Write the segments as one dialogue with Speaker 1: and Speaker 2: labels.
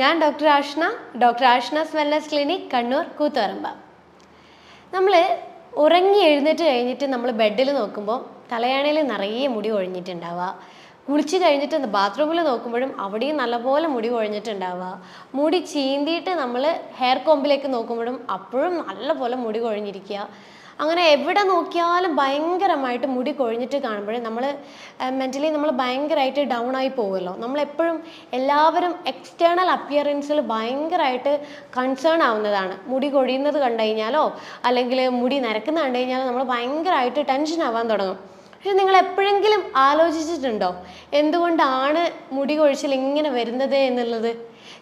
Speaker 1: ഞാൻ doctor Ashna doctor Ashna's wellness clinic Kannur Koothuparamba. നമ്മൾ ഉറങ്ങി എഴുന്നേറ്റ് കഴിഞ്ഞിട്ട് നമ്മൾ ബെഡിൽ നോക്കുമ്പോൾ തലയാണയിൽ നിറയെ മുടി ഒഴിഞ്ഞിട്ടുണ്ടാവുക. കുളിച്ച് കഴിഞ്ഞിട്ട് ബാത്റൂമിൽ നോക്കുമ്പോഴും അവിടെയും നല്ലപോലെ മുടി കൊഴിഞ്ഞിട്ടുണ്ടാവുക മുടി ചീന്തിയിട്ട് നമ്മൾ ഹെയർ കോമ്പിലേക്ക് നോക്കുമ്പോഴും അപ്പോഴും നല്ലപോലെ മുടി കൊഴിഞ്ഞിരിക്കുക അങ്ങനെ എവിടെ നോക്കിയാലും ഭയങ്കരമായിട്ട് മുടി കൊഴിഞ്ഞിട്ട് കാണുമ്പോൾ നമ്മൾ മെന്റലി നമ്മൾ ഭയങ്കരമായിട്ട് ഡൗൺ ആയി പോകുമല്ലോ. നമ്മളെപ്പോഴും എല്ലാവരും എക്സ്റ്റേണൽ അപ്പിയറൻസിൽ ഭയങ്കരമായിട്ട് കൺസേൺ ആവുന്നതാണ്. മുടി കൊഴിയുന്നത് കണ്ടു കഴിഞ്ഞാലോ അല്ലെങ്കിൽ മുടി നരക്കുന്നത് കണ്ടു കഴിഞ്ഞാലോ നമ്മൾ ഭയങ്കരമായിട്ട് ടെൻഷൻ ആവാൻ തുടങ്ങും. പക്ഷെ നിങ്ങൾ എപ്പോഴെങ്കിലും ആലോചിച്ചിട്ടുണ്ടോ? എന്തുകൊണ്ടാണ് മുടി കൊഴിച്ചിൽ ഇങ്ങനെ വരുന്നത് എന്നുള്ളത്?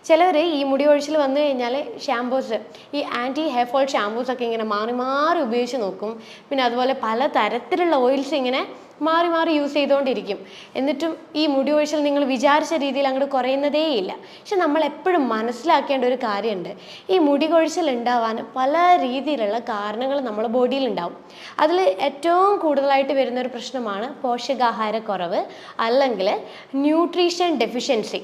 Speaker 1: ചിലവർ ഈ മുടി ഒഴിച്ചിൽ വന്നു കഴിഞ്ഞാൽ ഷാമ്പൂസ് ഈ ആന്റി ഹെയർ ഫോൾ ഷാമ്പൂസ് ഒക്കെ ഇങ്ങനെ മാറി മാറി ഉപയോഗിച്ച് നോക്കും. പിന്നെ അതുപോലെ പല തരത്തിലുള്ള ഓയിൽസ് ഇങ്ങനെ മാറി മാറി യൂസ് ചെയ്തുകൊണ്ടിരിക്കും എന്നിട്ടും ഈ മുടി ഒഴിച്ചിൽ നിങ്ങൾ വിചാരിച്ച രീതിയിൽ അങ്ങോട്ട് കുറയുന്നതേയില്ല പക്ഷെ നമ്മൾ എപ്പോഴും മനസ്സിലാക്കേണ്ട ഒരു കാര്യമുണ്ട് ഈ മുടി കൊഴിച്ചിൽ ഉണ്ടാവാൻ പല രീതിയിലുള്ള കാരണങ്ങൾ നമ്മുടെ ബോഡിയിൽ ഉണ്ടാവും അതിൽ ഏറ്റവും കൂടുതലായിട്ട് വരുന്ന ഒരു പ്രശ്നമാണ് പോഷകാഹാരക്കുറവ് അല്ലെങ്കിൽ ന്യൂട്രീഷൻ ഡെഫിഷ്യൻസി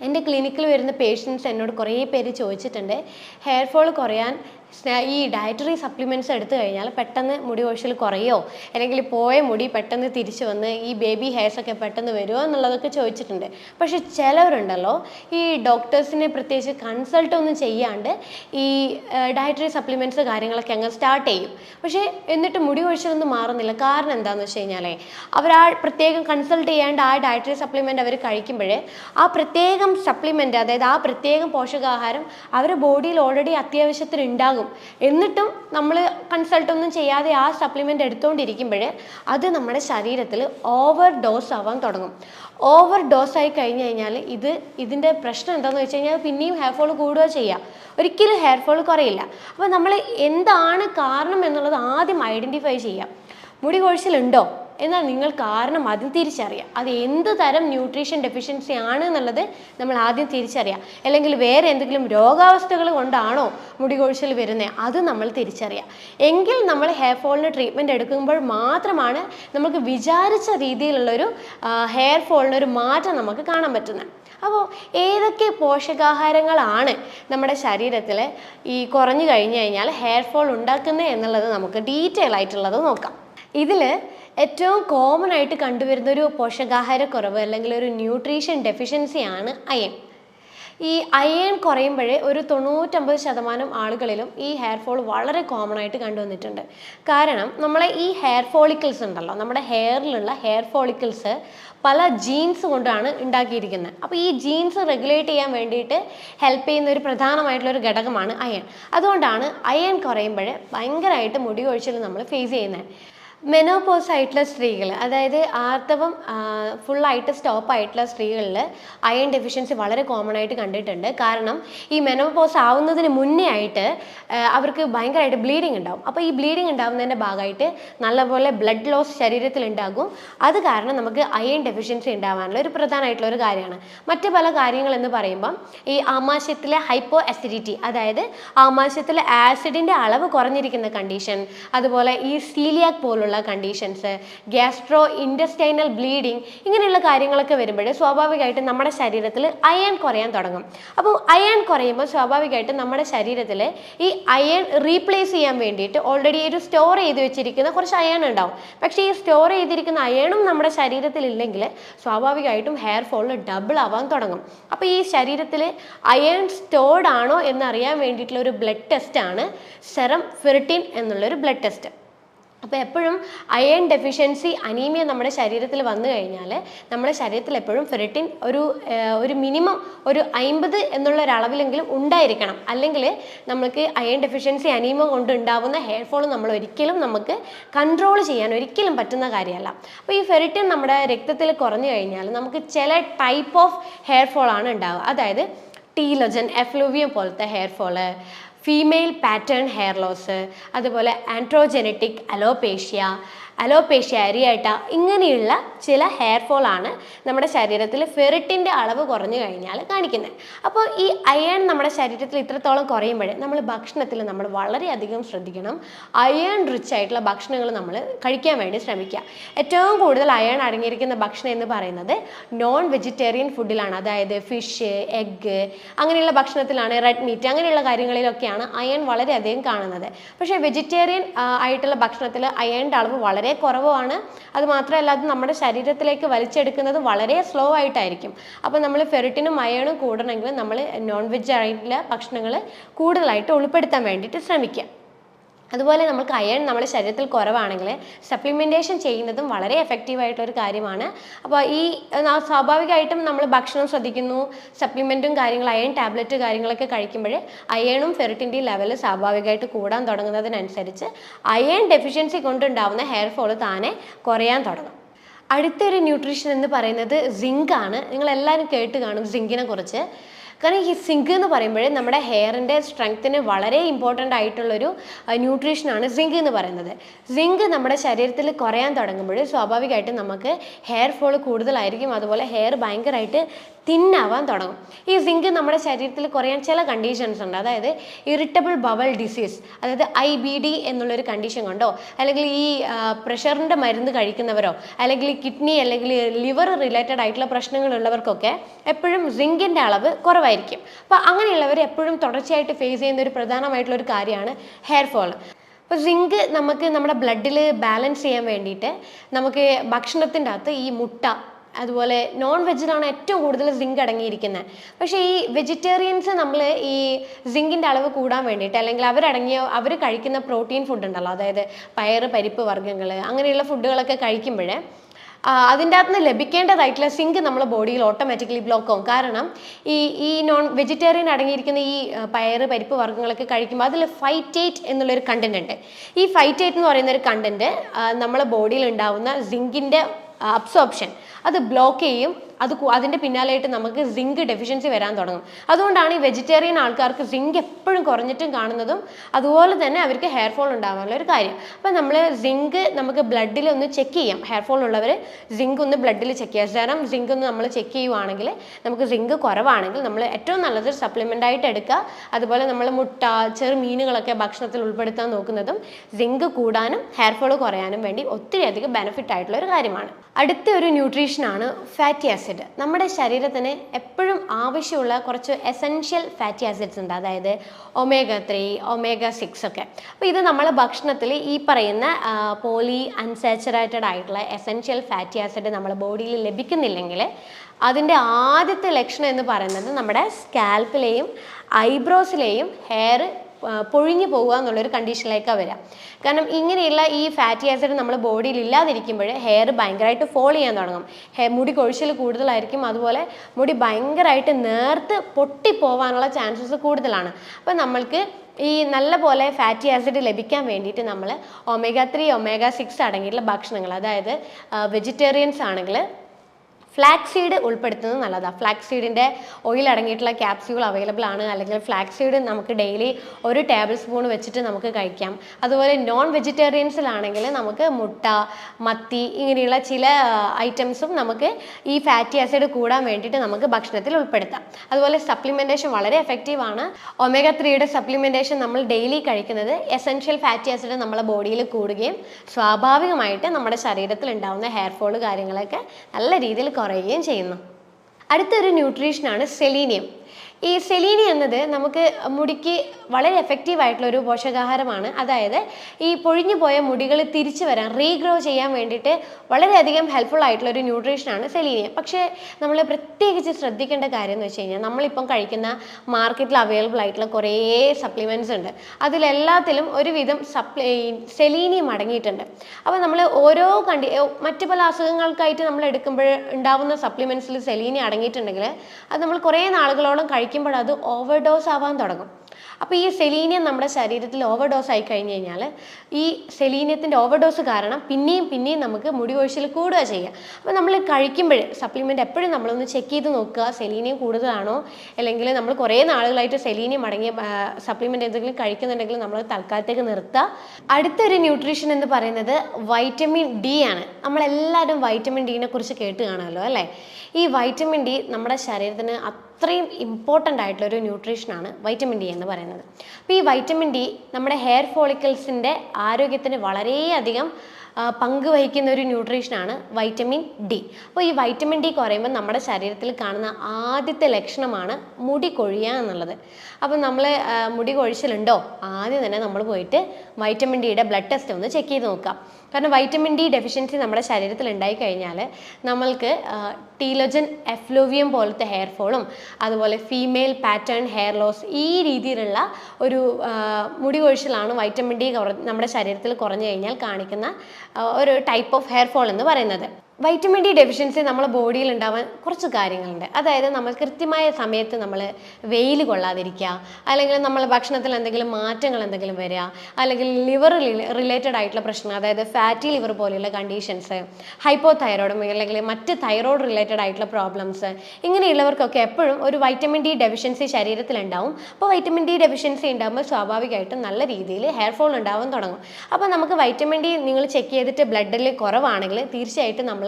Speaker 1: എന്റെ ക്ലിനിക്കിൽ വരുന്ന പേഷ്യൻസ് എന്നോട് കുറേ പേര് ചോദിച്ചിട്ടുണ്ട്. ഹെയർ ഫോൾ കുറയാൻ ഈ ഡയറ്ററി സപ്ലിമെന്റ്സ് എടുത്തു കഴിഞ്ഞാൽ പെട്ടെന്ന് മുടി കൊഴിച്ചിൽ കുറയോ? അല്ലെങ്കിൽ പോയ മുടി പെട്ടെന്ന് തിരിച്ചു വന്ന് ഈ ബേബി ഹെയർസ് ഒക്കെ പെട്ടെന്ന് വരുമോ എന്നുള്ളതൊക്കെ ചോദിച്ചിട്ടുണ്ട്. പക്ഷെ ചിലവരുണ്ടല്ലോ ഈ ഡോക്ടേഴ്സിനെ പ്രത്യേകിച്ച് കൺസൾട്ട് ഒന്നും ചെയ്യാണ്ട് ഈ ഡയറ്ററി സപ്ലിമെന്റ്സ് കാര്യങ്ങളൊക്കെ അങ്ങ് സ്റ്റാർട്ട് ചെയ്യും. പക്ഷേ എന്നിട്ട് മുടി കൊഴിച്ചിലൊന്നും മാറുന്നില്ല. കാരണം എന്താണെന്ന് വെച്ച് കഴിഞ്ഞാൽ അവർ ആ പ്രത്യേകം കൺസൾട്ട് ചെയ്യാണ്ട് ആ ഡയറ്ററി സപ്ലിമെന്റ് അവർ കഴിക്കുമ്പോഴേ ആ പ്രത്യേകം സപ്ലിമെന്റ് അതായത് ആ പ്രത്യേകം പോഷകാഹാരം അവരുടെ ബോഡിയിൽ ഓൾറെഡി അത്യാവശ്യത്തിന് ഉണ്ടാകും എന്നിട്ടും നമ്മൾ കൺസൾട്ടൊന്നും ചെയ്യാതെ ആ സപ്ലിമെന്റ് എടുത്തുകൊണ്ടിരിക്കുമ്പോൾ അത് നമ്മുടെ ശരീരത്തിൽ ഓവർ ഡോസ് ആവാൻ തുടങ്ങും. ഓവർ ഡോസ് ആയി കഴിഞ്ഞ് കഴിഞ്ഞാൽ ഇത് ഇതിന്റെ പ്രശ്നം എന്താണെന്ന് വെച്ച് കഴിഞ്ഞാൽ പിന്നെയും ഹെയർ ഫോൾ കൂടുക ചെയ്യുക ഒരിക്കലും ഹെയർ ഫോൾ കുറയില്ല. അപ്പോൾ നമ്മൾ എന്താണ് കാരണം എന്നുള്ളത് ആദ്യം ഐഡന്റിഫൈ ചെയ്യാം. മുടി കൊഴിച്ചിലുണ്ടോ? എന്നാൽ നിങ്ങൾ കാരണം ആദ്യം തിരിച്ചറിയാം അത് എന്ത് തരം ന്യൂട്രീഷൻ ഡെഫിഷ്യൻസി ആണ് എന്നുള്ളത് നമ്മൾ ആദ്യം തിരിച്ചറിയാം അല്ലെങ്കിൽ വേറെ എന്തെങ്കിലും രോഗാവസ്ഥകൾ കൊണ്ടാണോ മുടി കൊഴിച്ചിൽ വരുന്നത് അത് നമ്മൾ തിരിച്ചറിയാം എങ്കിൽ നമ്മൾ ഹെയർ ഫോളിന് ട്രീറ്റ്മെന്റ് എടുക്കുമ്പോൾ മാത്രമാണ് നമുക്ക് വിചാരിച്ച രീതിയിലുള്ളൊരു ഹെയർ ഫോളിനൊരു മാറ്റം നമുക്ക് കാണാൻ പറ്റുന്നത്. അപ്പോൾ ഏതൊക്കെ പോഷകാഹാരങ്ങളാണ് നമ്മുടെ ശരീരത്തിൽ ഈ കുറഞ്ഞു കഴിഞ്ഞു കഴിഞ്ഞാൽ ഹെയർ ഫോൾ ഉണ്ടാക്കുന്നത് എന്നുള്ളത് നമുക്ക് ഡീറ്റെയിൽ ആയിട്ടുള്ളത് നോക്കാം. ഇതിൽ ഏറ്റവും കോമൺ ആയിട്ട് കണ്ടുവരുന്ന ഒരു പോഷകാഹാരക്കുറവ് അല്ലെങ്കിൽ ഒരു ന്യൂട്രീഷൻ ഡെഫിഷ്യൻസിയാണ് അയൺ. ഈ അയൺ കുറയുമ്പോഴേ ഒരു തൊണ്ണൂറ്റമ്പത് ശതമാനം ആളുകളിലും ഈ ഹെയർ ഫോൾ വളരെ കോമൺ ആയിട്ട് കണ്ടുവന്നിട്ടുണ്ട്. കാരണം നമ്മളെ ഈ ഹെയർ ഫോളിക്കിൾസ് ഉണ്ടല്ലോ നമ്മുടെ ഹെയറിലുള്ള ഹെയർ ഫോളിക്കിൾസ് പല ജീൻസ് കൊണ്ടാണ് ഉണ്ടാക്കിയിരിക്കുന്നത്. അപ്പോൾ ഈ ജീൻസ് റെഗുലേറ്റ് ചെയ്യാൻ വേണ്ടിയിട്ട് ഹെൽപ്പ് ചെയ്യുന്ന ഒരു പ്രധാനമായിട്ടുള്ള ഒരു ഘടകമാണ് അയൺ. അതുകൊണ്ടാണ് അയൺ കുറയുമ്പോൾ ഭയങ്കരമായിട്ട് മുടി കൊഴിച്ചിൽ നമ്മൾ ഫേസ് ചെയ്യുന്നത്. മെനോപോസ് ആയിട്ടുള്ള സ്ത്രീകൾ അതായത് ആർത്തവം ഫുള്ളായിട്ട് സ്റ്റോപ്പ് ആയിട്ടുള്ള സ്ത്രീകളിൽ അയൺ ഡെഫിഷ്യൻസി വളരെ കോമൺ ആയിട്ട് കണ്ടിട്ടുണ്ട്. കാരണം ഈ മെനോപോസ് ആവുന്നതിന് മുന്നേ ആയിട്ട് അവർക്ക് ഭയങ്കരമായിട്ട് ബ്ലീഡിങ് ഉണ്ടാവും. അപ്പോൾ ഈ ബ്ലീഡിങ് ഉണ്ടാവുന്നതിന്റെ ഭാഗമായിട്ട് നല്ലപോലെ ബ്ലഡ് ലോസ് ശരീരത്തിൽ ഉണ്ടാകും അത് കാരണം നമുക്ക് അയൺ ഡെഫിഷ്യൻസി ഉണ്ടാവാനുള്ള ഒരു പ്രധാനമായിട്ടുള്ള ഒരു കാര്യമാണ്. മറ്റ് പല കാര്യങ്ങൾ എന്ന് പറയുമ്പം ഈ ആമാശയത്തിലെ ഹൈപ്പോ അസിഡിറ്റി അതായത് ആമാശയത്തിലെ ആസിഡിന്റെ അളവ് കുറഞ്ഞിരിക്കുന്ന കണ്ടീഷൻ അതുപോലെ ഈ സീലിയാക് പോലുള്ള കണ്ടീഷൻസ് ഗ്യാസ്ട്രോ ഇൻഡസ്റ്റൈനൽ ബ്ലീഡിങ് ഇങ്ങനെയുള്ള കാര്യങ്ങളൊക്കെ വരുമ്പോൾ സ്വാഭാവികമായിട്ട് നമ്മുടെ ശരീരത്തിൽ അയൺ കുറയാൻ തുടങ്ങും. അപ്പോൾ അയൺ കുറയുമ്പോൾ സ്വാഭാവികമായിട്ട് നമ്മുടെ ശരീരത്തിൽ ഈ അയൺ റീപ്ലേസ് ചെയ്യാൻ വേണ്ടിയിട്ട് ഓൾറെഡി ഒരു സ്റ്റോർ ചെയ്ത് വെച്ചിരിക്കുന്ന കുറച്ച് അയൺ ഉണ്ടാവും. പക്ഷേ ഈ സ്റ്റോർ ചെയ്തിരിക്കുന്ന അയണും നമ്മുടെ ശരീരത്തിൽ ഇല്ലെങ്കിൽ സ്വാഭാവികമായിട്ടും ഹെയർ ഫോൾ ഡബിൾ ആവാൻ തുടങ്ങും. അപ്പോൾ ഈ ശരീരത്തിൽ അയൺ സ്റ്റോർഡ് ആണോ എന്നറിയാൻ വേണ്ടിയിട്ടുള്ള ഒരു ബ്ലഡ് ടെസ്റ്റാണ് സെറം ഫെറിറ്റിൻ എന്നുള്ളൊരു ബ്ലഡ് ടെസ്റ്റ് അപ്പോൾ എപ്പോഴും അയൺ ഡെഫിഷ്യൻസി അനീമിയ നമ്മുടെ ശരീരത്തിൽ വന്നു കഴിഞ്ഞാൽ നമ്മുടെ ശരീരത്തിൽ എപ്പോഴും ഫെറിറ്റിൻ ഒരു ഒരു മിനിമം ഒരു അമ്പത് എന്നുള്ള ഒരു അളവിലെങ്കിലും ഉണ്ടായിരിക്കണം. അല്ലെങ്കിൽ നമുക്ക് അയൺ ഡെഫിഷ്യൻസി അനീമിയ കൊണ്ട് ഉണ്ടാവുന്ന ഹെയർ ഫോൾ നമ്മൾ ഒരിക്കലും നമുക്ക് കൺട്രോൾ ചെയ്യാൻ ഒരിക്കലും പറ്റുന്ന കാര്യമല്ല. അപ്പോൾ ഈ ഫെറിറ്റിൻ നമ്മുടെ രക്തത്തിൽ കുറഞ്ഞു കഴിഞ്ഞാൽ നമുക്ക് ചില ടൈപ്പ് ഓഫ് ഹെയർ ഫോളാണ് ഉണ്ടാവുക. അതായത് ടീലജൻ എഫ്ലൂവിയം പോലത്തെ hair fall female pattern hair loss അതുപോലെ ആൻട്രോജനറ്റിക് അലോപേഷ്യ അലോപേഷ്യ അരിയേട്ട ഇങ്ങനെയുള്ള ചില ഹെയർ ഫോൾ ആണ് നമ്മുടെ ശരീരത്തിൽ ഫെറിറ്റിന്റെ അളവ് കുറഞ്ഞു കഴിഞ്ഞാൽ കാണിക്കുന്നത്. അപ്പോൾ ഈ അയൺ നമ്മുടെ ശരീരത്തിൽ ഇത്രത്തോളം കുറയുമ്പോൾ നമ്മൾ ഭക്ഷണത്തിൽ നമ്മൾ വളരെയധികം ശ്രദ്ധിക്കണം. അയൺ റിച്ച് ആയിട്ടുള്ള ഭക്ഷണങ്ങൾ നമ്മൾ കഴിക്കാൻ വേണ്ടി ശ്രമിക്കുക. ഏറ്റവും കൂടുതൽ അയൺ അടങ്ങിയിരിക്കുന്ന ഭക്ഷണം എന്ന് പറയുന്നത് നോൺ വെജിറ്റേറിയൻ ഫുഡിലാണ് അതായത് ഫിഷ് എഗ്ഗ് അങ്ങനെയുള്ള ഭക്ഷണത്തിലാണ് റെഡ് മീറ്റ് അങ്ങനെയുള്ള കാര്യങ്ങളിലൊക്കെയാണ് അയൺ വളരെയധികം കാണുന്നത്. പക്ഷേ വെജിറ്റേറിയൻ ആയിട്ടുള്ള ഭക്ഷണത്തിൽ അയണിന്റെ അളവ് വളരെ കുറവാണ്. അത് മാത്രമല്ല അത് നമ്മുടെ ശരീരത്തിലേക്ക് വലിച്ചെടുക്കുന്നത് വളരെ സ്ലോ ആയിട്ടായിരിക്കും. അപ്പോൾ നമ്മൾ ഫെറിറ്റിനും അയണും കൂടണമെങ്കിൽ നമ്മൾ നോൺ വെജ് ആയിട്ടുള്ള ഭക്ഷണങ്ങൾ കൂടുതലായിട്ട് ഉൾപ്പെടുത്താൻ വേണ്ടിയിട്ട് ശ്രമിക്കുക. അതുപോലെ നമുക്ക് അയൺ നമ്മുടെ ശരീരത്തിൽ കുറവാണെങ്കിൽ സപ്ലിമെന്റേഷൻ ചെയ്യുന്നതും വളരെ എഫക്റ്റീവ് ആയിട്ടുള്ള ഒരു കാര്യമാണ്. അപ്പോൾ ഈ സ്വാഭാവികമായിട്ടും നമ്മൾ ഭക്ഷണം ശ്രദ്ധിക്കുന്നു സപ്ലിമെന്റും കാര്യങ്ങൾ അയൺ ടാബ്ലറ്റ് കാര്യങ്ങളൊക്കെ കഴിക്കുമ്പോൾ അയണും ഫെറിറ്റിന്റെ ലെവൽ സ്വാഭാവികമായിട്ട് കൂടാൻ തുടങ്ങുന്നതിനനുസരിച്ച് അയൺ ഡെഫിഷ്യൻസി കൊണ്ടുണ്ടാവുന്ന ഹെയർ ഫോൾ താനെ കുറയാൻ തുടങ്ങും. അടുത്തൊരു ന്യൂട്രീഷൻ എന്ന് പറയുന്നത് സിങ്ക് ആണ്. നിങ്ങൾ കേട്ട് കാണും സിങ്കിനെ കുറിച്ച്. കാരണം ഈ സിങ്ക് എന്ന് പറയുമ്പോൾ നമ്മുടെ ഹെയറിന്റെ സ്ട്രെങ്ത്തിന് വളരെ ഇമ്പോർട്ടന്റ് ആയിട്ടുള്ളൊരു ന്യൂട്രീഷനാണ് സിങ്ക് എന്ന് പറയുന്നത്. സിങ്ക് നമ്മുടെ ശരീരത്തിൽ കുറയാൻ തുടങ്ങുമ്പോൾ സ്വാഭാവികമായിട്ടും നമുക്ക് ഹെയർ ഫോൾ കൂടുതലായിരിക്കും. അതുപോലെ ഹെയർ ഭയങ്കരമായിട്ട് തിന്നാവാൻ തുടങ്ങും. ഈ സിങ്ക് നമ്മുടെ ശരീരത്തിൽ കുറയാൻ ചില കണ്ടീഷൻസ് ഉണ്ട്. അതായത് ഇറിറ്റബിൾ ബവൽ ഡിസീസ് അതായത് ഐ ബി ഡി എന്നുള്ളൊരു കണ്ടീഷൻ കൊണ്ടോ അല്ലെങ്കിൽ ഈ പ്രഷറിന്റെ മരുന്ന് കഴിക്കുന്നവരോ അല്ലെങ്കിൽ കിഡ്നി അല്ലെങ്കിൽ ലിവർ റിലേറ്റഡ് ആയിട്ടുള്ള പ്രശ്നങ്ങളുള്ളവർക്കൊക്കെ എപ്പോഴും സിങ്കിന്റെ അളവ് കുറവായിരിക്കും. അപ്പോൾ അങ്ങനെയുള്ളവർ എപ്പോഴും തുടർച്ചയായിട്ട് ഫേസ് ചെയ്യുന്ന ഒരു പ്രധാനമായിട്ടുള്ള ഒരു കാര്യമാണ് ഹെയർ ഫോൾ അപ്പോൾ സിങ്ക് നമുക്ക് നമ്മുടെ ബ്ലഡിൽ ബാലൻസ് ചെയ്യാൻ വേണ്ടിയിട്ട് നമുക്ക് ഭക്ഷണത്തിന്റെ അകത്ത് ഈ മുട്ട അതുപോലെ നോൺ വെജിലാണ് ഏറ്റവും കൂടുതൽ സിങ്ക് അടങ്ങിയിരിക്കുന്നത്. പക്ഷേ ഈ വെജിറ്റേറിയൻസ് നമ്മൾ ഈ സിങ്കിന്റെ അളവ് കൂടാൻ വേണ്ടിയിട്ട് അല്ലെങ്കിൽ അവരടങ്ങിയ അവർ കഴിക്കുന്ന പ്രോട്ടീൻ ഫുഡ് ഉണ്ടല്ലോ അതായത് പയർ പരിപ്പ് വർഗങ്ങൾ അങ്ങനെയുള്ള ഫുഡുകളൊക്കെ കഴിക്കുമ്പോൾ അതിന്റെ അകത്ത് നിന്ന് ലഭിക്കേണ്ടതായിട്ടുള്ള സിങ്ക് നമ്മുടെ ബോഡിയിൽ ഓട്ടോമാറ്റിക്കലി ബ്ലോക്ക് ആവും. കാരണം ഈ ഈ നോൺ വെജിറ്റേറിയൻ അടങ്ങിയിരിക്കുന്ന ഈ പയറ് പരിപ്പ് വർഗങ്ങളൊക്കെ കഴിക്കുമ്പോൾ അതിൽ ഫൈറ്റേറ്റ് എന്നുള്ളൊരു കണ്ടന്റ് ഉണ്ട്. ഈ ഫൈറ്റേറ്റ് എന്ന് പറയുന്ന ഒരു കണ്ടന്റ് നമ്മളെ ബോഡിയിൽ ഉണ്ടാവുന്ന സിങ്കിന്റെ അബ്സോർപ്ഷൻ അത് ബ്ലോക്ക് ചെയ്യും അത് അതിന്റെ പിന്നാലെയായിട്ട് നമുക്ക് സിങ്ക് ഡെഫിഷ്യൻസി വരാൻ തുടങ്ങും. അതുകൊണ്ടാണ് ഈ വെജിറ്റേറിയൻ ആൾക്കാർക്ക് സിങ്ക് എപ്പോഴും കുറഞ്ഞിട്ടും കാണുന്നതും അതുപോലെ തന്നെ അവർക്ക് ഹെയർ ഫോൾ ഉണ്ടാകാനുള്ള ഒരു കാര്യം. അപ്പം നമ്മൾ സിങ്ക് നമുക്ക് ബ്ലഡിൽ ഒന്ന് ചെക്ക് ചെയ്യാം. ഹെയർ ഫോൾ ഉള്ളവർ സിങ്ക് ഒന്ന് ബ്ലഡിൽ ചെക്ക് ചെയ്യാം. കാരണം സിങ്ക് ഒന്ന് നമ്മൾ ചെക്ക് ചെയ്യുവാണെങ്കിൽ നമുക്ക് സിങ്ക് കുറവാണെങ്കിൽ നമ്മൾ ഏറ്റവും നല്ലത് സപ്ലിമെന്റ് ആയിട്ട് എടുക്കുക. അതുപോലെ നമ്മൾ മുട്ട ചെറു മീനുകളൊക്കെ ഭക്ഷണത്തിൽ ഉൾപ്പെടുത്താൻ നോക്കുന്നതും സിങ്ക് കൂടാനും ഹെയർ ഫോൾ കുറയാനും വേണ്ടി ഒത്തിരി അധികം ബെനിഫിറ്റ് ആയിട്ടുള്ള ഒരു കാര്യമാണ്. അടുത്ത ഒരു ന്യൂട്രീഷനാണ് ഫാറ്റി ആസിഡ് നമ്മുടെ ശരീരത്തിന് എപ്പോഴും ആവശ്യമുള്ള കുറച്ച് എസെൻഷ്യൽ ഫാറ്റി ആസിഡ്സ് ഉണ്ട്. അതായത് ഒമേഗ ത്രീ ഒമേഗ സിക്സ് ഒക്കെ. അപ്പോൾ ഇത് നമ്മൾ ഭക്ഷണത്തിൽ ഈ പറയുന്ന പോളി അൺസാച്ചുറേറ്റഡ് ആയിട്ടുള്ള എസെൻഷ്യൽ ഫാറ്റി ആസിഡ് നമ്മുടെ ബോഡിയിൽ ലഭിക്കുന്നില്ലെങ്കിൽ അതിന്റെ ആദ്യത്തെ ലക്ഷണം എന്ന് പറയുന്നത് നമ്മുടെ സ്കാൽപ്പിലെയും ഐബ്രോസിലെയും ഹെയർ പൊഴിഞ്ഞു പോകുക എന്നുള്ളൊരു കണ്ടീഷനിലേക്കാണ് വരിക കാരണം ഇങ്ങനെയുള്ള ഈ ഫാറ്റി ആസിഡ് നമ്മൾ ബോഡിയിൽ ഇല്ലാതിരിക്കുമ്പോൾ ഹെയർ ഭയങ്കരമായിട്ട് ഫോൾ ചെയ്യാൻ തുടങ്ങും. ഹെയർ മുടി കൊഴിച്ചിൽ കൂടുതലായിരിക്കും. അതുപോലെ മുടി ഭയങ്കരമായിട്ട് നേർത്ത് പൊട്ടിപ്പോവാനുള്ള ചാൻസസ് കൂടുതലാണ്. അപ്പോൾ നമ്മൾക്ക് ഈ നല്ല പോലെ ഫാറ്റി ആസിഡ് ലഭിക്കാൻ വേണ്ടിയിട്ട് നമ്മൾ ഒമേഗ ത്രീ ഒമേഗ സിക്സ് അടങ്ങിയിട്ടുള്ള ഭക്ഷണങ്ങൾ അതായത് വെജിറ്റേറിയൻസ് ആണെങ്കിൽ ഫ്ലാക്സ് സീഡ് ഉൾപ്പെടുത്തുന്നത് നല്ലതാണ് ഫ്ലാക്സ് സീഡിന്റെ ഓയിൽ അടങ്ങിയിട്ടുള്ള ക്യാപ്സ്യൂൾ അവൈലബിൾ ആണ്. അല്ലെങ്കിൽ ഫ്ലാക്സ് സീഡ് നമുക്ക് ഡെയിലി ഒരു ടേബിൾ സ്പൂൺ വെച്ചിട്ട് നമുക്ക് കഴിക്കാം. അതുപോലെ നോൺ വെജിറ്റേറിയൻസിലാണെങ്കിൽ നമുക്ക് മുട്ട മത്തി ഇങ്ങനെയുള്ള ചില ഐറ്റംസും നമുക്ക് ഈ ഫാറ്റി ആസിഡ് കൂടാൻ വേണ്ടിയിട്ട് നമുക്ക് ഭക്ഷണത്തിൽ ഉൾപ്പെടുത്താം. അതുപോലെ സപ്ലിമെന്റേഷൻ വളരെ എഫക്റ്റീവ് ആണ്. ഒമേഗ ത്രീയുടെ സപ്ലിമെന്റേഷൻ നമ്മൾ ഡെയിലി കഴിക്കുന്നത് എസെൻഷ്യൽ ഫാറ്റി ആസിഡ് നമ്മളെ ബോഡിയിൽ കൂടുകയും സ്വാഭാവികമായിട്ട് നമ്മുടെ ശരീരത്തിൽ ഉണ്ടാകുന്ന ഹെയർ ഫോൾ കാര്യങ്ങളൊക്കെ നല്ല രീതിയിൽ കുറയുകയും ചെയ്യുന്നു. അടുത്തൊരു ന്യൂട്രീഷനാണ് സെലീനിയം ഈ സെലീനി എന്നത് നമുക്ക് മുടിക്ക് വളരെ എഫക്റ്റീവ് ആയിട്ടുള്ള ഒരു പോഷകാഹാരമാണ്. അതായത് ഈ പൊഴിഞ്ഞു പോയ മുടികൾ തിരിച്ചു വരാൻ റീഗ്രോ ചെയ്യാൻ വേണ്ടിയിട്ട് വളരെയധികം ഹെൽപ്ഫുൾ ആയിട്ടുള്ള ഒരു ന്യൂട്രീഷനാണ് സെലീനിയം പക്ഷേ നമ്മൾ പ്രത്യേകിച്ച് ശ്രദ്ധിക്കേണ്ട കാര്യം എന്ന് വെച്ച് കഴിഞ്ഞാൽ നമ്മളിപ്പം കഴിക്കുന്ന മാർക്കറ്റിൽ അവൈലബിൾ ആയിട്ടുള്ള കുറേ സപ്ലിമെന്റ്സ് ഉണ്ട്. അതിലെല്ലാത്തിലും ഒരുവിധം സപ്ലി സെലീനിയം അടങ്ങിയിട്ടുണ്ട് അപ്പോൾ നമ്മൾ ഓരോ കണ്ടി മറ്റു പല അസുഖങ്ങൾക്കായിട്ട് നമ്മൾ എടുക്കുമ്പോൾ ഉണ്ടാവുന്ന സപ്ലിമെന്റ്സിൽ സെലീനി അടങ്ങിയിട്ടുണ്ടെങ്കിൽ അത് നമ്മൾ കുറേ നാളുകളോളം കഴിക്കുമ്പോൾ അത് ഓവർഡോസ് ആവാൻ തുടങ്ങും. അപ്പോൾ ഈ സെലീനിയം നമ്മുടെ ശരീരത്തിൽ ഓവർഡോസ് ആയി കഴിഞ്ഞ് കഴിഞ്ഞാൽ ഈ സെലീനിയത്തിന്റെ ഓവർഡോസ് കാരണം പിന്നെയും പിന്നെയും നമുക്ക് മുടി കൊഴിച്ചിൽ കൂടുക ചെയ്യുക. അപ്പോൾ നമ്മൾ കഴിക്കുമ്പോൾ സപ്ലിമെന്റ് എപ്പോഴും നമ്മളൊന്ന് ചെക്ക് ചെയ്ത് നോക്കുക സെലീനിയം കൂടുതലാണോ? അല്ലെങ്കിൽ നമ്മൾ കുറേ നാളുകളായിട്ട് സെലീനിയം അടങ്ങിയ സപ്ലിമെന്റ് എന്തെങ്കിലും കഴിക്കുന്നുണ്ടെങ്കിൽ നമ്മൾ തൽക്കാലത്തേക്ക് നിർത്തുക. അടുത്തൊരു ന്യൂട്രീഷൻ എന്ന് പറയുന്നത് വൈറ്റമിൻ ഡി ആണ്. നമ്മളെല്ലാവരും വൈറ്റമിൻ ഡീനെ കുറിച്ച് കേട്ട് കാണുമല്ലോ അല്ലേ? ഈ വൈറ്റമിൻ ഡി നമ്മുടെ ശരീരത്തിന് അത്രയും ഇമ്പോർട്ടന്റ് ആയിട്ടുള്ളൊരു ന്യൂട്രീഷനാണ് വൈറ്റമിൻ ഡി എന്ന് പറയുന്നത്. അപ്പോൾ ഈ വൈറ്റമിൻ ഡി നമ്മുടെ ഹെയർ ഫോളിക്കിൾസിന്റെ ആരോഗ്യത്തിന് വളരെയധികം പങ്ക് വഹിക്കുന്ന ഒരു ന്യൂട്രീഷനാണ് വൈറ്റമിൻ ഡി അപ്പോൾ ഈ വൈറ്റമിൻ ഡി കുറയുമ്പോൾ നമ്മുടെ ശരീരത്തിൽ കാണുന്ന ആദ്യത്തെ ലക്ഷണമാണ് മുടി കൊഴിയുക എന്നുള്ളത്. അപ്പോൾ നമ്മൾ മുടി കൊഴിച്ചിലുണ്ടോ? ആദ്യം തന്നെ നമ്മൾ പോയിട്ട് വൈറ്റമിൻ ഡിയുടെ ബ്ലഡ് ടെസ്റ്റ് ഒന്ന് ചെക്ക് ചെയ്ത് നോക്കാം കാരണം വൈറ്റമിൻ ഡി ഡെഫിഷ്യൻസി നമ്മുടെ ശരീരത്തിൽ ഉണ്ടായി കഴിഞ്ഞാൽ നമ്മൾക്ക് ടീലോജൻ എഫ്ലോവിയം പോലത്തെ ഹെയർ ഫോളും അതുപോലെ ഫീമെയിൽ പാറ്റേൺ ഹെയർ ലോസ് ഈ രീതിയിലുള്ള ഒരു മുടി കൊഴിച്ചിലാണ് വൈറ്റമിൻ ഡി നമ്മുടെ ശരീരത്തിൽ കുറഞ്ഞു കഴിഞ്ഞാൽ കാണിക്കുന്ന ഒരു ടൈപ്പ് ഓഫ് ഹെയർ ഫോൾ എന്ന് പറയുന്നത്. വൈറ്റമിൻ ഡി ഡെഫിഷ്യൻസി നമ്മുടെ ബോഡിയിൽ ഉണ്ടാവാൻ കുറച്ച് കാര്യങ്ങളുണ്ട്. അതായത് നമ്മൾ കൃത്യമായ സമയത്ത് നമ്മൾ വെയിൽ കൊള്ളാതിരിക്കുക അല്ലെങ്കിൽ നമ്മൾ ഭക്ഷണത്തിൽ എന്തെങ്കിലും മാറ്റങ്ങൾ എന്തെങ്കിലും വരിക അല്ലെങ്കിൽ ലിവർ റിലേറ്റഡ് ആയിട്ടുള്ള പ്രശ്നങ്ങൾ അതായത് ഫാറ്റി ലിവർ പോലെയുള്ള കണ്ടീഷൻസ് ഹൈപ്പോ തൈറോയ്ഡ് അല്ലെങ്കിൽ മറ്റ് തൈറോയ്ഡ് റിലേറ്റഡ് ആയിട്ടുള്ള പ്രോബ്ലംസ് ഇങ്ങനെയുള്ളവർക്കൊക്കെ എപ്പോഴും ഒരു വൈറ്റമിൻ ഡി ഡെഫിഷ്യൻസി ശരീരത്തിൽ ഉണ്ടാവും. അപ്പോൾ വൈറ്റമിൻ ഡി ഡെഫിഷ്യൻസി ഉണ്ടാകുമ്പോൾ സ്വാഭാവികമായിട്ടും നല്ല രീതിയിൽ ഹെയർ ഫോൾ ഉണ്ടാവാൻ തുടങ്ങും. അപ്പോൾ നമുക്ക് വൈറ്റമിൻ ഡി നിങ്ങൾ ചെക്ക് ചെയ്തിട്ട് ബ്ലഡിൽ കുറവാണെങ്കിൽ തീർച്ചയായിട്ടും നമ്മൾ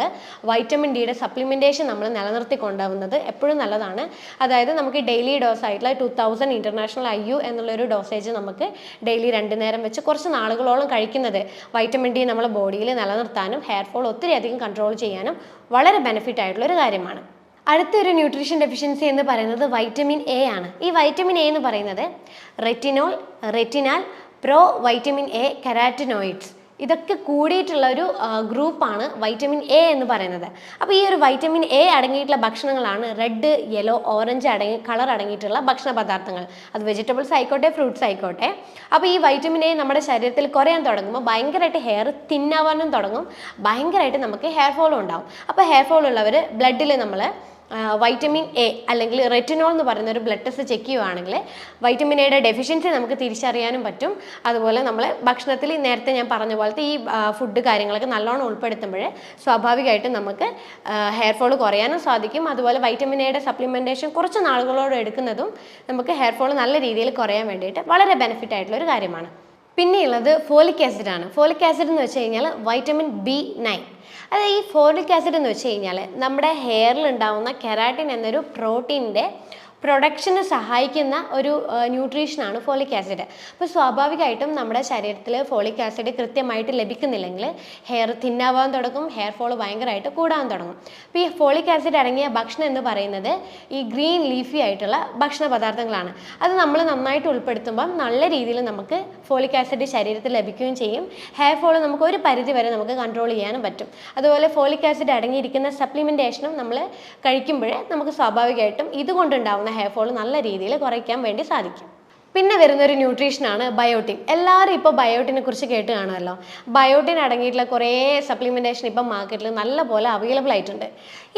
Speaker 1: വൈറ്റമിൻ ഡിയുടെ സപ്ലിമെന്റേഷൻ നമ്മൾ നിലനിർത്തി കൊണ്ടുപോകുന്നത് എപ്പോഴും നല്ലതാണ്. അതായത് നമുക്ക് ഡെയിലി ഡോസ് ആയിട്ടുള്ള two thousand international I U എന്നുള്ളൊരു ഡോസേജ് നമുക്ക് ഡെയിലി രണ്ട് നേരം വെച്ച് കുറച്ച് നാളുകളോളം കഴിക്കുന്നത് വൈറ്റമിൻ ഡി നമ്മൾ ബോഡിയിൽ നിലനിർത്താനും ഹെയർ ഫോൾ ഒത്തിരി അധികം കൺട്രോൾ ചെയ്യാനും വളരെ ബെനിഫിറ്റ് ആയിട്ടുള്ള ഒരു കാര്യമാണ്. അടുത്തൊരു ന്യൂട്രീഷൻ ഡെഫിഷ്യൻസി എന്ന് പറയുന്നത് വൈറ്റമിൻ എ ആണ്. ഈ വൈറ്റമിൻ എ എന്ന് പറയുന്നത് retinol retinal pro vitamin A carotenoids ഇതൊക്കെ കൂടിയിട്ടുള്ള ഒരു ഗ്രൂപ്പാണ് വൈറ്റമിൻ എ എന്ന് പറയുന്നത്. അപ്പോൾ ഈ ഒരു വൈറ്റമിൻ എ അടങ്ങിയിട്ടുള്ള ഭക്ഷണങ്ങളാണ് റെഡ് യെല്ലോ ഓറഞ്ച് അടങ്ങി കളർ അടങ്ങിയിട്ടുള്ള ഭക്ഷണ പദാർത്ഥങ്ങൾ. അത് വെജിറ്റബിൾസ് ആയിക്കോട്ടെ ഫ്രൂട്ട്സ് ആയിക്കോട്ടെ. അപ്പോൾ ഈ വൈറ്റമിൻ എ നമ്മുടെ ശരീരത്തിൽ കുറയാൻ തുടങ്ങുമ്പോൾ ഭയങ്കരമായിട്ട് ഹെയർ തിന്നാവാനും തുടങ്ങും. ഭയങ്കരമായിട്ട് നമുക്ക് ഹെയർ ഫോളും ഉണ്ടാകും അപ്പോൾ ഹെയർ ഫോൾ ഉള്ളവർ ബ്ലഡിൽ നമ്മൾ വൈറ്റമിൻ എ അല്ലെങ്കിൽ റെറ്റിനോൾ എന്ന് പറയുന്ന ഒരു ബ്ലഡ് ടെസ്റ്റ് ചെക്ക് ചെയ്യുവാണെങ്കിൽ വൈറ്റമിൻ എയുടെ ഡെഫിഷ്യൻസി നമുക്ക് തിരിച്ചറിയാനും പറ്റും. അതുപോലെ നമ്മൾ ഭക്ഷണത്തിൽ നേരത്തെ ഞാൻ പറഞ്ഞ പോലത്തെ ഈ ഫുഡ് കാര്യങ്ങളൊക്കെ നല്ലോണം ഉൾപ്പെടുത്തുമ്പോൾ സ്വാഭാവികമായിട്ടും നമുക്ക് ഹെയർ ഫോൾ കുറയാനും സാധിക്കും. അതുപോലെ വൈറ്റമിൻ എയുടെ സപ്ലിമെന്റേഷൻ കുറച്ച് നാളുകളോട് എടുക്കുന്നതും നമുക്ക് ഹെയർ ഫോൾ നല്ല രീതിയിൽ കുറയാൻ വേണ്ടിയിട്ട് വളരെ ബെനിഫിറ്റ് ആയിട്ടുള്ള ഒരു കാര്യമാണ്. പിന്നെയുള്ളത് ഫോളിക് ആസിഡ് ആണ്. ഫോളിക് ആസിഡ് എന്ന് വെച്ച് കഴിഞ്ഞാൽ വൈറ്റമിൻ ബി നയൻ. അതായത് ഈ ഫോളിക് ആസിഡ് എന്ന് വെച്ച് കഴിഞ്ഞാൽ നമ്മുടെ ഹെയറിൽ ഉണ്ടാവുന്ന കെരാട്ടിൻ എന്നൊരു പ്രോട്ടീന്റെ പ്രൊഡക്ഷന് സഹായിക്കുന്ന ഒരു ന്യൂട്രീഷനാണ് ഫോളിക് ആസിഡ്. അപ്പോൾ സ്വാഭാവികമായിട്ടും നമ്മുടെ ശരീരത്തിൽ ഫോളിക് ആസിഡ് കൃത്യമായിട്ട് ലഭിക്കുന്നില്ലെങ്കിൽ ഹെയർ തിന്നാവാൻ തുടങ്ങും ഹെയർ ഫോൾ ഭയങ്കരമായിട്ട് കൂടാൻ തുടങ്ങും. അപ്പോൾ ഈ ഫോളിക് ആസിഡ് അടങ്ങിയ ഭക്ഷണം എന്ന് പറയുന്നത് ഈ ഗ്രീൻ ലീഫി ആയിട്ടുള്ള ഭക്ഷണ പദാർത്ഥങ്ങളാണ്. അത് നമ്മൾ നന്നായിട്ട് ഉൾപ്പെടുത്തുമ്പം നല്ല രീതിയിൽ നമുക്ക് ഫോളിക് ആസിഡ് ശരീരത്തിൽ ലഭിക്കുകയും ചെയ്യും. ഹെയർ ഫോൾ നമുക്ക് ഒരു പരിധി വരെ നമുക്ക് കൺട്രോൾ ചെയ്യാനും പറ്റും. അതുപോലെ ഫോളിക് ആസിഡ് അടങ്ങിയിരിക്കുന്ന സപ്ലിമെന്റേഷനും നമ്മൾ കഴിക്കുമ്പോഴേ നമുക്ക് സ്വാഭാവികമായിട്ടും ഇതുകൊണ്ടുണ്ടാവുന്ന ഹെയർ ഫോൾ നല്ല രീതിയിൽ കുറയ്ക്കാൻ വേണ്ടി സാധിക്കും. പിന്നെ വരുന്ന ഒരു ന്യൂട്രീഷനാണ് ബയോട്ടിൻ എല്ലാവരും ഇപ്പോൾ ബയോട്ടിനെ കുറിച്ച് കേട്ട് കാണുമല്ലോ. ബയോട്ടിൻ അടങ്ങിയിട്ടുള്ള കുറേ സപ്ലിമെന്റേഷൻ ഇപ്പം മാർക്കറ്റിൽ നല്ല പോലെ അവൈലബിൾ ആയിട്ടുണ്ട്.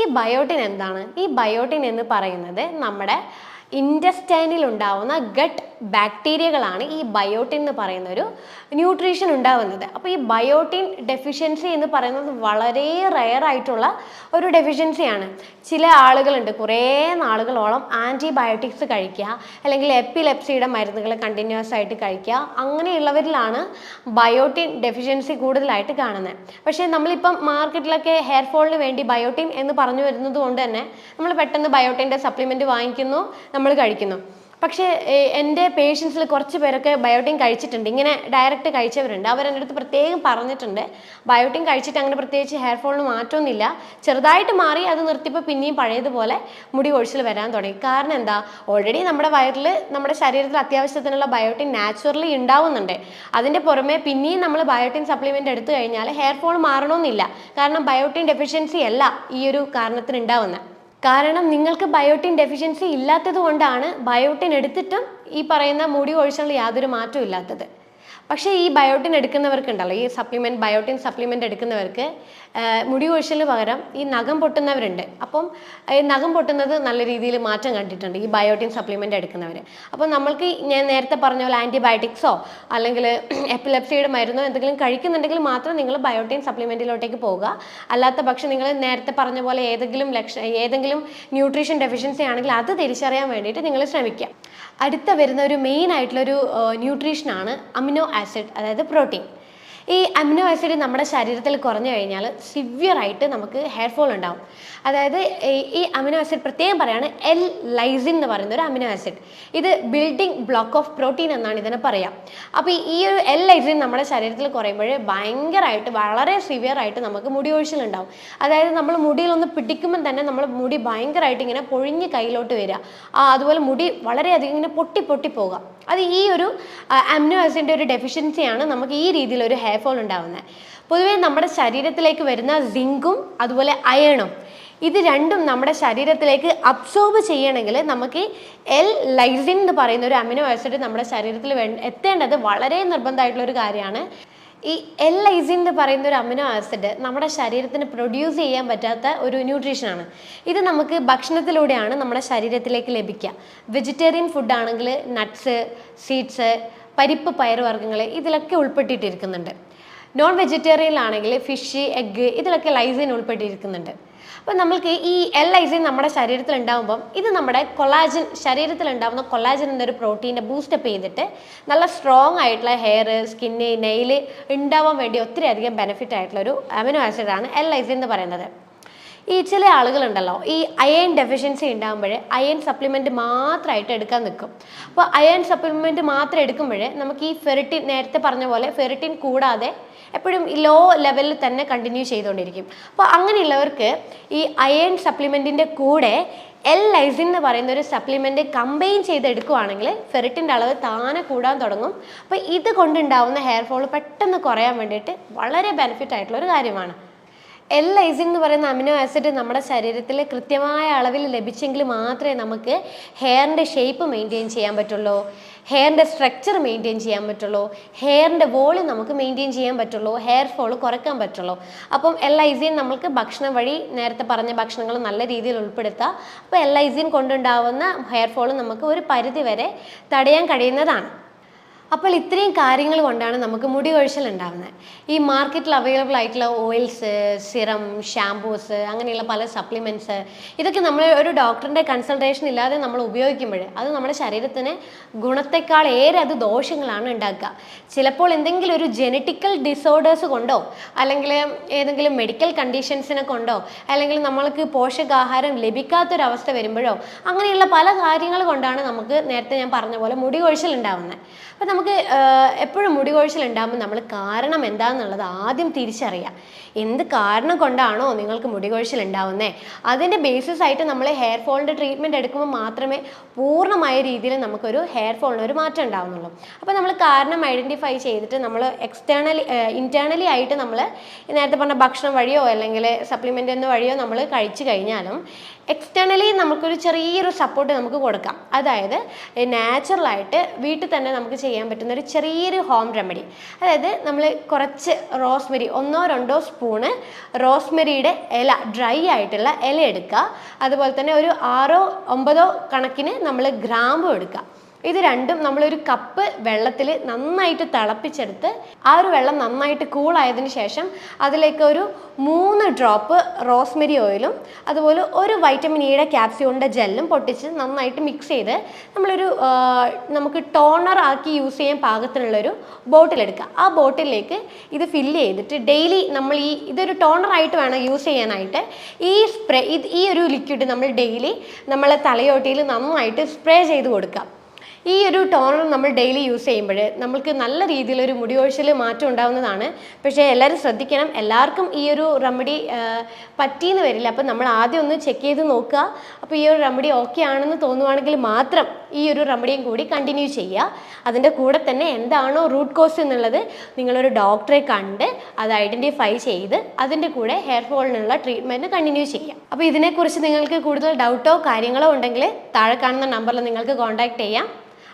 Speaker 1: ഈ ബയോട്ടിൻ എന്താണ്? ഈ ബയോട്ടിൻ എന്ന് പറയുന്നത് നമ്മുടെ ഇൻഡസ്റ്റൈനിൽ ഉണ്ടാവുന്ന ഗട്ട് ബാക്ടീരിയകളാണ് ഈ ബയോട്ടിൻ എന്ന് പറയുന്ന ഒരു ന്യൂട്രീഷൻ ഉണ്ടാവുന്നത്. അപ്പോൾ ഈ ബയോട്ടിൻ ഡെഫിഷ്യൻസി എന്ന് പറയുന്നത് വളരെ റെയർ ആയിട്ടുള്ള ഒരു ഡെഫിഷ്യൻസിയാണ് ചില ആളുകളുണ്ട് കുറേ നാളുകളോളം ആന്റിബയോട്ടിക്സ് കഴിക്കുക അല്ലെങ്കിൽ എപ്പിലെപ്സിയുടെ മരുന്നുകൾ കണ്ടിന്യൂസ് ആയിട്ട് കഴിക്കുക അങ്ങനെയുള്ളവരിലാണ് ബയോട്ടിൻ ഡെഫിഷ്യൻസി കൂടുതലായിട്ട് കാണുന്നത്. പക്ഷേ നമ്മളിപ്പം മാർക്കറ്റിലൊക്കെ ഹെയർ ഫോളിന് വേണ്ടി ബയോട്ടിൻ എന്ന് പറഞ്ഞു വരുന്നത് കൊണ്ട് തന്നെ നമ്മൾ പെട്ടെന്ന് ബയോട്ടിന്റെ സപ്ലിമെന്റ് വാങ്ങിക്കുന്നു നമ്മൾ കഴിക്കുന്നു. പക്ഷേ എന്റെ പേഷ്യൻസിൽ കുറച്ച് പേരൊക്കെ ബയോട്ടിൻ കഴിച്ചിട്ടുണ്ട്. ഇങ്ങനെ ഡയറക്റ്റ് കഴിച്ചവരുണ്ട്. അവരെന്റെ അടുത്ത് പ്രത്യേകം പറഞ്ഞിട്ടുണ്ട്. ബയോട്ടിൻ കഴിച്ചിട്ട് അങ്ങനെ പ്രത്യേകിച്ച് ഹെയർ ഫോളിന് മാറ്റമൊന്നുമില്ല. ചെറുതായിട്ട് മാറി അത് നിർത്തിയപ്പോൾ പിന്നെയും പഴയതുപോലെ മുടി കൊഴിച്ചിൽ വരാൻ തുടങ്ങി. കാരണം എന്താ? ഓൾറെഡി നമ്മുടെ വയറിൽ നമ്മുടെ ശരീരത്തിൽ അത്യാവശ്യത്തിനുള്ള ബയോട്ടിൻ നാച്ചുറലി ഉണ്ടാവുന്നുണ്ട്. അതിന്റെ പുറമെ പിന്നെയും നമ്മൾ ബയോട്ടിൻ സപ്ലിമെന്റ് എടുത്തു കഴിഞ്ഞാൽ ഹെയർ ഫോൾ മാറണമെന്നില്ല. കാരണം ബയോട്ടിൻ ഡെഫിഷ്യൻസി അല്ല ഈ ഒരു കാരണത്തിന് ഉണ്ടാവുന്നത് കാരണം നിങ്ങൾക്ക് ബയോട്ടിൻ ഡെഫിഷ്യൻസി ഇല്ലാത്തത് കൊണ്ടാണ് ബയോട്ടിൻ എടുത്തിട്ടും ഈ പറയുന്ന മുടി കൊഴിച്ചിൽ യാതൊരു മാറ്റവും ഇല്ലാത്തത്. പക്ഷേ ഈ ബയോട്ടിൻ എടുക്കുന്നവർക്കുണ്ടല്ലോ ഈ സപ്ലിമെന്റ് ബയോട്ടിൻ സപ്ലിമെന്റ് എടുക്കുന്നവർക്ക് മുടി കൊഴിച്ചിലിന് പകരം ഈ നഖം പൊട്ടുന്നവരുണ്ട്. അപ്പം ഈ നഖം പൊട്ടുന്നത് നല്ല രീതിയിൽ മാറ്റം കണ്ടിട്ടുണ്ട് ഈ ബയോട്ടിൻ സപ്ലിമെന്റ് എടുക്കുന്നവർ അപ്പം നമ്മൾക്ക് ഞാൻ നേരത്തെ പറഞ്ഞ പോലെ ആന്റിബയോട്ടിക്സോ അല്ലെങ്കിൽ എപ്പിലെപ്സിയുടെ മരുന്നോ എന്തെങ്കിലും കഴിക്കുന്നുണ്ടെങ്കിൽ മാത്രം നിങ്ങൾ ബയോട്ടിൻ സപ്ലിമെന്റിലോട്ടേക്ക് പോവുക. അല്ലാത്ത പക്ഷം നിങ്ങൾ നേരത്തെ പറഞ്ഞ പോലെ ഏതെങ്കിലും ലക്ഷ ഏതെങ്കിലും ന്യൂട്രീഷൻ ഡെഫിഷ്യൻസി ആണെങ്കിൽ അത് തിരിച്ചറിയാൻ വേണ്ടിയിട്ട് നിങ്ങൾ ശ്രമിക്കുക. അടുത്ത വരുന്ന ഒരു മെയിൻ ആയിട്ടുള്ളൊരു ന്യൂട്രീഷനാണ് അമിനോ ആസിഡ് അതായത് പ്രോട്ടീൻ. ഈ അമിനോ ആസിഡ് നമ്മുടെ ശരീരത്തിൽ കുറഞ്ഞു കഴിഞ്ഞാൽ സിവിയറായിട്ട് നമുക്ക് ഹെയർ ഫോൾ ഉണ്ടാവും. അതായത് ഈ- അമിനോ ആസിഡ് പ്രത്യേകം പറയാണ് എൽ ലൈസിൻ എന്ന് പറയുന്ന ഒരു അമിനോ ആസിഡ്. ഇത് ബിൽഡിംഗ് ബ്ലോക്ക് ഓഫ് പ്രോട്ടീൻ എന്നാണ് ഇതിനെ പറയാം. അപ്പോൾ ഈ ഒരു എൽ ലൈസിൻ നമ്മുടെ ശരീരത്തിൽ കുറയുമ്പോൾ ഭയങ്കരമായിട്ട് വളരെ സിവിയറായിട്ട് നമുക്ക് മുടി ഒഴിച്ചിലുണ്ടാവും അതായത് നമ്മൾ മുടിയിലൊന്ന് പിടിക്കുമ്പോൾ തന്നെ നമ്മൾ മുടി ഭയങ്കരമായിട്ട് ഇങ്ങനെ പൊഴിഞ്ഞ് കയ്യിലോട്ട് വരിക. അതുപോലെ മുടി വളരെയധികം ഇങ്ങനെ പൊട്ടി പൊട്ടി പോകുക അത് ഈ ഒരു അമിനോ ആസിഡിന്റെ ഒരു ഡെഫിഷ്യൻസിയാണ് നമുക്ക് ഈ രീതിയിൽ ഒരു ഹെയർ ഫോൾ ഉണ്ടാകുന്നത് പൊതുവേ നമ്മുടെ ശരീരത്തിലേക്ക് വരുന്ന സിങ്കും അതുപോലെ അയണും ഇത് രണ്ടും നമ്മുടെ ശരീരത്തിലേക്ക് അബ്സോർബ് ചെയ്യണമെങ്കിൽ നമുക്ക് എൽ ലൈസിൻ എന്ന് പറയുന്ന ഒരു അമിനോ ആസിഡ് നമ്മുടെ ശരീരത്തിൽ എത്തേണ്ടത് വളരെ നിർബന്ധമായിട്ടുള്ള ഒരു കാര്യമാണ്. ഈ എൽ ഐസിൻ എന്ന് പറയുന്ന ഒരു അമിനോ ആസിഡ് നമ്മുടെ ശരീരത്തിന് പ്രൊഡ്യൂസ് ചെയ്യാൻ പറ്റാത്ത ഒരു ന്യൂട്രീഷനാണ് ഇത് നമുക്ക് ഭക്ഷണത്തിലൂടെയാണ് നമ്മുടെ ശരീരത്തിലേക്ക് ലഭിക്കുക. വെജിറ്റേറിയൻ ഫുഡാണെങ്കിൽ നട്ട്സ് സീഡ്സ് പരിപ്പ് പയറുവർഗങ്ങൾ ഇതിലൊക്കെ ഉൾപ്പെട്ടിട്ടിരിക്കുന്നുണ്ട്. നോൺ വെജിറ്റേറിയൻ ആണെങ്കിൽ ഫിഷ് എഗ്ഗ് ഇതിലൊക്കെ ലൈസിൻ ഉൾപ്പെട്ടിരിക്കുന്നുണ്ട്. അപ്പോൾ നമ്മൾക്ക് ഈ എൽ ലൈസിൻ നമ്മുടെ ശരീരത്തിൽ ഉണ്ടാകുമ്പം ഇത് നമ്മുടെ കൊളാജൻ ശരീരത്തിൽ ഉണ്ടാകുന്ന കൊളാജൻ എന്നൊരു പ്രോട്ടീനെ ബൂസ്റ്റപ്പ് ചെയ്തിട്ട് നല്ല സ്ട്രോങ് ആയിട്ടുള്ള ഹെയർ സ്കിന്ന് നെയിൽ ഉണ്ടാവാൻ വേണ്ടി ഒത്തിരി അധികം ബെനിഫിറ്റ് ആയിട്ടുള്ള ഒരു അമിനോ ആസിഡാണ് എൽ ലൈസിൻ എന്ന് പറയുന്നത്. ഈ ചില ആളുകളുണ്ടല്ലോ ഈ അയൺ ഡെഫിഷ്യൻസി ഉണ്ടാകുമ്പോൾ അയൺ സപ്ലിമെന്റ് മാത്രമായിട്ട് എടുക്കാൻ നിൽക്കും. അപ്പോൾ അയൺ സപ്ലിമെന്റ് മാത്രം എടുക്കുമ്പോൾ നമുക്ക് ഈ ഫെറിറ്റിൻ നേരത്തെ പറഞ്ഞ പോലെ ഫെറിറ്റിൻ കൂടാതെ എപ്പോഴും ലോ ലെവലിൽ തന്നെ കണ്ടിന്യൂ ചെയ്തുകൊണ്ടിരിക്കും. അപ്പോൾ അങ്ങനെയുള്ളവർക്ക് ഈ അയൺ സപ്ലിമെന്റിന്റെ കൂടെ എൽ ലൈസിൻ എന്ന് പറയുന്ന ഒരു സപ്ലിമെന്റ് കമ്പൈൻ ചെയ്തെടുക്കുവാണെങ്കിൽ ഫെറിറ്റിന്റെ അളവ് താനെ കൂടാൻ തുടങ്ങും. അപ്പോൾ ഇത് കൊണ്ടുണ്ടാവുന്ന ഹെയർ ഫോൾ പെട്ടെന്ന് കുറയാൻ വേണ്ടിയിട്ട് വളരെ ബെനിഫിറ്റ് ആയിട്ടുള്ള ഒരു കാര്യമാണ്. എൽ ലൈസിൻ എന്ന് പറയുന്ന അമിനോ ആസിഡ് നമ്മുടെ ശരീരത്തിൽ കൃത്യമായ അളവിൽ ലഭിച്ചെങ്കിൽ മാത്രമേ നമുക്ക് ഹെയറിന്റെ ഷേപ്പ് മെയിന്റെയിൻ ചെയ്യാൻ പറ്റുള്ളൂ. ഹെയറിന്റെ സ്ട്രക്ചർ മെയിന്റെയിൻ ചെയ്യാൻ പറ്റുള്ളൂ. ഹെയറിന്റെ വോളി നമുക്ക് മെയിന്റെയിൻ ചെയ്യാൻ പറ്റുള്ളൂ. ഹെയർ ഫോൾ കുറയ്ക്കാൻ പറ്റുള്ളൂ. അപ്പം എൽ നമുക്ക് ഭക്ഷണം വഴി നേരത്തെ പറഞ്ഞ ഭക്ഷണങ്ങൾ നല്ല രീതിയിൽ ഉൾപ്പെടുത്താം. അപ്പോൾ എൽ കൊണ്ടുണ്ടാവുന്ന ഹെയർ ഫോൾ നമുക്ക് ഒരു പരിധി വരെ തടയാൻ കഴിയുന്നതാണ്. അപ്പോൾ ഇത്രയും കാര്യങ്ങൾ കൊണ്ടാണ് നമുക്ക് മുടി കൊഴിച്ചൽ ഉണ്ടാകുന്നത് ഈ മാർക്കറ്റിൽ അവൈലബിൾ ആയിട്ടുള്ള ഓയിൽസ് സിറം ഷാംപൂസ് അങ്ങനെയുള്ള പല സപ്ലിമെന്റ്സ് ഇതൊക്കെ നമ്മൾ ഒരു ഡോക്ടറിന്റെ കൺസൾട്ടേഷൻ ഇല്ലാതെ നമ്മൾ ഉപയോഗിക്കുമ്പോൾ അത് നമ്മുടെ ശരീരത്തിന് ഗുണത്തെക്കാൾ ഏറെ അത് ദോഷങ്ങളാണ് ഉണ്ടാക്കുക. ചിലപ്പോൾ എന്തെങ്കിലും ഒരു ജനറ്റിക്കൽ ഡിസോർഡേഴ്സ് കൊണ്ടോ അല്ലെങ്കിൽ ഏതെങ്കിലും മെഡിക്കൽ കണ്ടീഷൻസിനെ കൊണ്ടോ അല്ലെങ്കിൽ നമ്മൾക്ക് പോഷകാഹാരം ലഭിക്കാത്തൊരവസ്ഥ വരുമ്പോഴോ അങ്ങനെയുള്ള പല കാര്യങ്ങൾ കൊണ്ടാണ് നമുക്ക് നേരത്തെ ഞാൻ പറഞ്ഞ പോലെ മുടി കൊഴിച്ചൽ ഉണ്ടാവുന്നത്. അപ്പോൾ നമുക്ക് എപ്പോഴും മുടി കൊഴിച്ചൽ ഉണ്ടാകുമ്പോൾ നമ്മൾ കാരണം എന്താണെന്നുള്ളത് ആദ്യം തിരിച്ചറിയാം. എന്ത് കാരണം കൊണ്ടാണോ നിങ്ങൾക്ക് മുടി കൊഴിച്ചൽ ഉണ്ടാവുന്നത് അതിന്റെ ബേസിസ് ആയിട്ട് നമ്മൾ ഹെയർ ഫോളിന്റെ ട്രീറ്റ്മെന്റ് എടുക്കുമ്പോൾ മാത്രമേ പൂർണമായ രീതിയിൽ നമുക്കൊരു ഹെയർ ഫോളിന് ഒരു മാറ്റം ഉണ്ടാവുന്നുള്ളൂ. അപ്പോൾ നമ്മൾ കാരണം ഐഡന്റിഫൈ ചെയ്തിട്ട് നമ്മൾ എക്സ്റ്റേണലി ഇന്റേർണലി ആയിട്ട് നമ്മൾ നേരത്തെ പറഞ്ഞ ഭക്ഷണം വഴിയോ അല്ലെങ്കിൽ സപ്ലിമെന്റ് എന്ന വഴിയോ നമ്മൾ കഴിച്ചു കഴിഞ്ഞാലും എക്സ്റ്റേണലി നമുക്കൊരു ചെറിയൊരു സപ്പോർട്ട് നമുക്ക് കൊടുക്കാം. അതായത് നാച്ചുറലായിട്ട് വീട്ടിൽ തന്നെ നമുക്ക് ചെയ്യാൻ പറ്റുന്ന ഒരു ചെറിയൊരു ഹോം റെമഡി അതായത് നമ്മൾ കുറച്ച് റോസ്മെരി ഒന്നോ രണ്ടോ സ്പൂണ് റോസ്മെരിയുടെ ഇല ഡ്രൈ ആയിട്ടുള്ള ഇല എടുക്കുക. അതുപോലെ തന്നെ ഒരു ആറോ ഒമ്പതോ കണക്കിന് നമ്മൾ ഗ്രാമ്പും എടുക്കുക. ഇത് രണ്ടും നമ്മളൊരു കപ്പ് വെള്ളത്തിൽ നന്നായിട്ട് തിളപ്പിച്ചെടുത്ത് ആ ഒരു വെള്ളം നന്നായിട്ട് കൂളായതിന് ശേഷം അതിലേക്ക് ഒരു മൂന്ന് ഡ്രോപ്പ് റോസ്മെരി ഓയിലും അതുപോലെ ഒരു വൈറ്റമിൻ ഇയുടെ ക്യാപ്സ്യൂളിന്റെ ജെല്ലും പൊട്ടിച്ച് നന്നായിട്ട് മിക്സ് ചെയ്ത് നമ്മളൊരു നമുക്ക് ടോണർ ആക്കി യൂസ് ചെയ്യാൻ പാകത്തിനുള്ളൊരു ബോട്ടിലെടുക്കുക ആ ബോട്ടിലേക്ക് ഇത് ഫില്ല് ചെയ്തിട്ട് ഡെയിലി നമ്മൾ ഈ ഇതൊരു ടോണറായിട്ട് വേണം യൂസ് ചെയ്യാനായിട്ട്. ഈ സ്പ്രേ ഈ ഒരു ലിക്വിഡ് നമ്മൾ ഡെയിലി നമ്മളെ തലയോട്ടിയിൽ നന്നായിട്ട് സ്പ്രേ ചെയ്ത് കൊടുക്കുക. ഈ ഒരു ടോണർ നമ്മൾ ഡെയിലി യൂസ് ചെയ്യുമ്പോൾ നമുക്ക് നല്ല രീതിയിലൊരു മുടി കൊഴിച്ചിൽ മാറ്റം ഉണ്ടാവുന്നതാണ്. പക്ഷേ എല്ലാവരും ശ്രദ്ധിക്കണം. എല്ലാവർക്കും ഈ ഒരു റെമഡി പറ്റിയെന്ന് വരില്ല. അപ്പം നമ്മൾ ആദ്യം ഒന്ന് ചെക്ക് ചെയ്ത് നോക്കുക. അപ്പോൾ ഈ ഒരു റെമഡി ഓക്കെ ആണെന്ന് തോന്നുവാണെങ്കിൽ മാത്രം ഈ ഒരു റെമഡിയും കൂടി കണ്ടിന്യൂ ചെയ്യുക. അതിന്റെ കൂടെ തന്നെ എന്താണോ റൂട്ട് കോസ് എന്നുള്ളത് നിങ്ങളൊരു ഡോക്ടറെ കണ്ട് അത് ഐഡന്റിഫൈ ചെയ്ത് അതിന്റെ കൂടെ ഹെയർ ഫോളിനുള്ള ട്രീറ്റ്മെന്റ് കണ്ടിന്യൂ ചെയ്യാം അപ്പോൾ ഇതിനെക്കുറിച്ച് നിങ്ങൾക്ക് കൂടുതൽ ഡൗട്ടോ കാര്യങ്ങളോ ഉണ്ടെങ്കിൽ താഴെ കാണുന്ന നമ്പറിൽ നിങ്ങൾക്ക് കോൺടാക്റ്റ് ചെയ്യാം.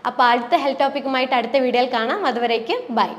Speaker 1: അപ്പോൾ അടുത്ത ഹെൽത്ത് ടോപ്പിക്കുമായിട്ട് അടുത്ത വീഡിയോയിൽ കാണാം. അതുവരേക്കും ബൈ.